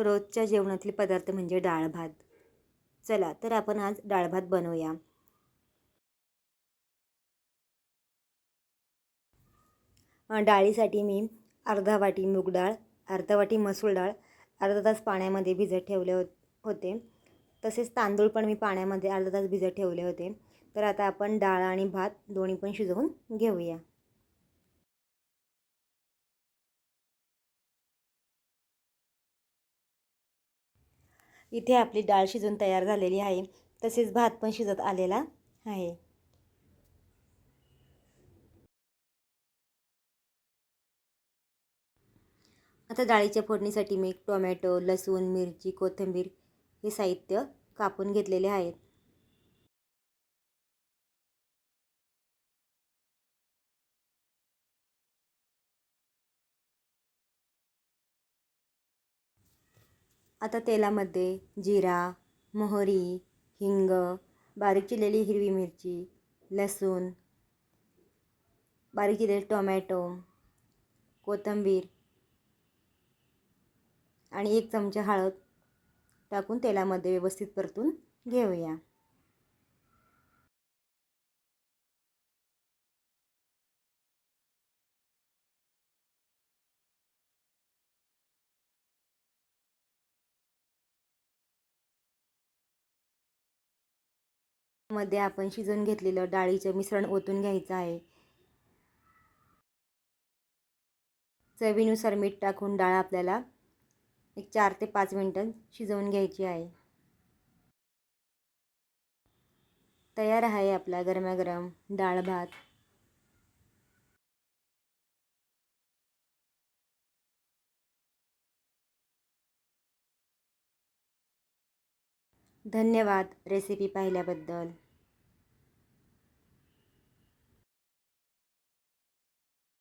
रोजच्या जेवणातले पदार्थ म्हणजे डाळ भात चला तर आपण आज डाळ भात बनवूया. डाळीसाठी मी अर्धा वाटी मूग डाळ अर्धा वाटी मसूर डाळ अर्धा तास पाण्यामध्ये भिजत ठेवले हो होते. तसेच तांदूळ पण मी पाण्यामध्ये अर्धा तास भिजत ठेवले होते. तर आता आपण डाळ आणि भात दोन्ही पण शिजवून घेऊया. इथे आपली डाळ शिजून तयार झालेली आहे. तसेच भात पण शिजत आलेला आहे. आता डाळीच्या फोडणीसाठी मी टोमॅटो लसूण मिरची कोथिंबीर हे साहित्य कापून घेतलेले आहेत. आता तेलामध्ये जिरा मोहरी हिंग बारीक चिरलेली हिरवी मिरची लसूण बारीक चिरलेले टोमॅटो कोथिंबीर आणि एक चमचा हळद टाकून तेलामध्ये व्यवस्थित परतून घेऊया. मध्ये आपण शिजवून घेतलेलं डाळीचं मिश्रण ओतून घ्यायचं आहे. चवीनुसार मीठ टाकून डाळ आपल्याला एक चार ते पाच मिनटं शिजवून घ्यायची आहे. तयार आहे आपला गरमागरम डाळ भात. धन्यवाद रेसिपी पाहिल्याबद्दल.